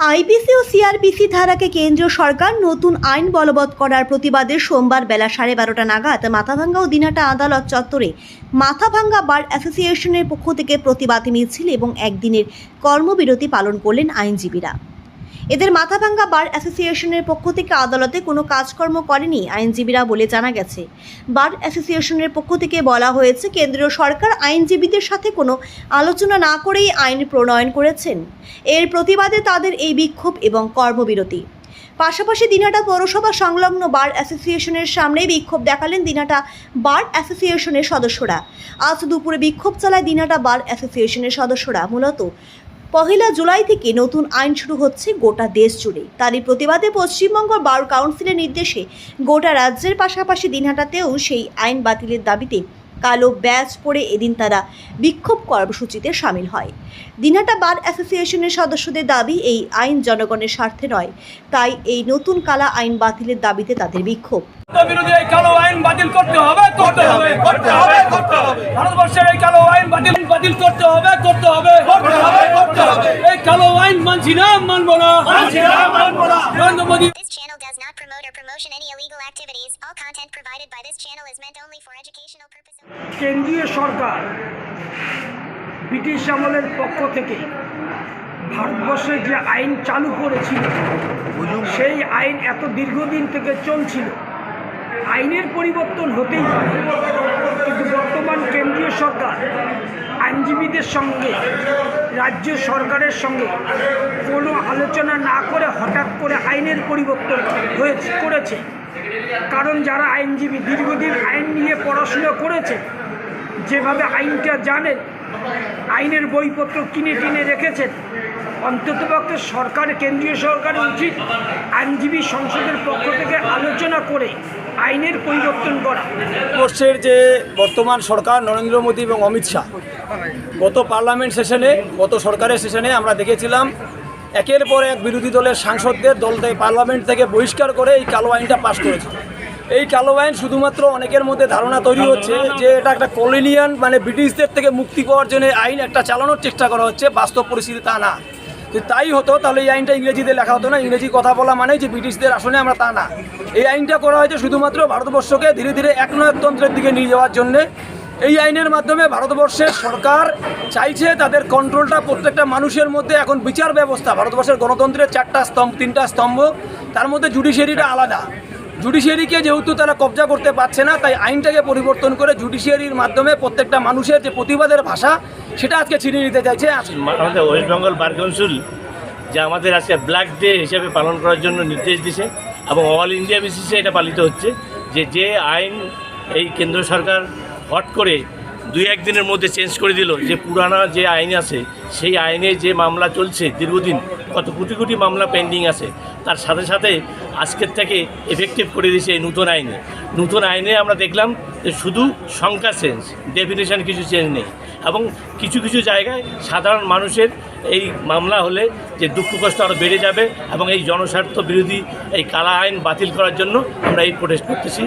IPC ও CRBC ধারাকে কেন্দ্রীয় সরকার নতুন আইন বলবৎ করার প্রতিবাদে সোমবার বেলা সাড়ে বারোটা নাগাদ মাথাভাঙ্গা ও দিনাটা আদালত চত্বরে মাথাভাঙ্গা বার অ্যাসোসিয়েশনের পক্ষ থেকে প্রতিবাদ মিছিল এবং একদিনের কর্মবিরতি পালন করলেন আইনজীবীরা। এদের মাথাভাঙ্গা বার অ্যাসোসিয়েশনের পক্ষ থেকে আদালতে কোনো কাজকর্ম করেনি আইনজীবীরা বলে জানা গেছে। বার অ্যাসোসিয়েশনের পক্ষ থেকে বলা হয়েছে, কেন্দ্রীয় সরকার আইনজীবীদের সাথে কোনো আলোচনা না করেই আইন প্রণয়ন করেছেন। এর প্রতিবাদে তাদের এই বিক্ষোভ এবং কর্মবিরতি। পাশাপাশি দিনাটা পৌরসভা সংলগ্ন বার অ্যাসোসিয়েশনের সামনেই বিক্ষোভ দেখালেন দিনাটা বার অ্যাসোসিয়েশনের সদস্যরা। আজ দুপুরে বিক্ষোভ চালায় দিনাটা বার অ্যাসোসিয়েশনের সদস্যরা। মূলত পহেলা জুলাই থেকে নতুন আইন শুরু হচ্ছে গোটা দেশ জুড়ে। তারই প্রতিবাদে পশ্চিমবঙ্গ বার কাউন্সিলের নির্দেশে গোটা রাজ্যের পাশাপাশি দিনহাটাতেও সেই আইন বাতিলের দাবিতে কালো ব্যাজ পরে এদিন তারা বিক্ষোভ কর্মসূচিতে সামিল হয়। দিনহাটা বার অ্যাসোসিয়েশনের সদস্যদের দাবি, এই আইন জনগণের স্বার্থে নয়, তাই এই নতুন কালা আইন বাতিলের দাবিতে তাদের বিক্ষোভ। বিরোধী কালো আইন বাতিল করতে হবে করতে হবে। মানছি না মানবো না মানছি না, মানবো না। Narendra Modi This channel does not promote or promotion any illegal activities. All content provided by this channel is meant only for educational purposes. কেন্দ্রীয় সরকার ব্রিটিশ আমলের পক্ষ থেকে ভারতবর্ষে যে আইন চালু করেছিল সেই আইন এত দীর্ঘদিন থেকে চলছিল আইনের পরিবর্তন হতেই পারে। কিন্তু বর্তমান কেন্দ্রীয় সরকার আইনজীবীদের সঙ্গে, রাজ্য সরকারের সঙ্গে কোনো আলোচনা না করে হঠাৎ করে আইনের পরিবর্তন হয়েছে, করেছে। কারণ যারা আইনজীবী, দীর্ঘদিন আইন নিয়ে পড়াশুনো করেছে, যেভাবে আইনটা জানেন আইনের বইপত্র কিনে টিনে রেখেছেন। অন্ততপক্ষে সরকার, কেন্দ্রীয় সরকারের উচিত আইনজীবী সংসদের পক্ষ থেকে আলোচনা করে আইনের পরিবর্তন করা। ভারতবর্ষের যে বর্তমান সরকার নরেন্দ্র মোদী এবং অমিত শাহ, গত পার্লামেন্ট সেশনে, গত সরকারের সেশনে আমরা দেখেছিলাম একের পর এক বিরোধী দলের সাংসদদের দল পার্লামেন্ট থেকে বহিষ্কার করে এই কালো আইনটা পাশ করেছে। এই কালো আইন শুধুমাত্র অনেকের মধ্যে ধারণা তৈরি হচ্ছে যে এটা একটা কলোনিয়ান মানে ব্রিটিশদের থেকে মুক্তি পাওয়ার জন্য আইন একটা চালানোর চেষ্টা করা হচ্ছে, বাস্তব পরিস্থিতি তা না। তাই হতো, তাহলে এই আইনটা ইংরেজিতে লেখা হতো না। ইংরেজি কথা বলা মানে যে ব্রিটিশদের আসনে আমরা তা না। এই আইনটা করা হয়েছে শুধুমাত্র ভারতবর্ষকে ধীরে ধীরে এক একনায়কতন্ত্রের দিকে নিয়ে যাওয়ার জন্যে। এই আইনের মাধ্যমে ভারতবর্ষের সরকার চাইছে তাদের কন্ট্রোলটা প্রত্যেকটা মানুষের মধ্যে। এখন বিচার ব্যবস্থা, ভারতবর্ষের গণতন্ত্রের চারটা স্তম্ভ, তিনটা স্তম্ভ, তার মধ্যে জুডিশিয়ারিটা আলাদা। জুডিশিয়ারিকে যেহেতু তারা কবজা করতে পারছে না, তাই আইনটাকে পরিবর্তন করে জুডিশিয়ারির মাধ্যমে প্রত্যেকটা মানুষের যে প্রতিবাদের ভাষা, সেটা আজকে ছিনিয়ে নিতে চাইছে আমাদের ওয়েস্ট বেঙ্গল বার কাউন্সিল যে আমাদের আজকে ব্ল্যাক ডে হিসেবে পালন করার জন্য নির্দেশ দিছে এবং অল ইন্ডিয়া বেসিসে এটা পালিত হচ্ছে যে যে আইন এই কেন্দ্র সরকার হট করে দুই একদিনের মধ্যে চেঞ্জ করে দিল, যে পুরানা যে আইন আছে, সেই আইনে যে মামলা চলছে দীর্ঘদিন কত কোটি কোটি মামলা পেন্ডিং আছে, তার সাথে সাথে আজকের থেকে এফেক্টিভ করে দিয়েছে এই নতুন আইনে। নতুন আইনে আমরা দেখলাম যে শুধু সংখ্যা চেঞ্জ ডেফিনেশন কিছু চেঞ্জ নেই এবং কিছু কিছু জায়গায় সাধারণ মানুষের এই মামলা হলে যে দুঃখ কষ্ট আরও বেড়ে যাবে এবং এই জনস্বার্থ বিরোধী এই কালা আইন বাতিল করার জন্য আমরা এই প্রোটেস্ট করতেছি।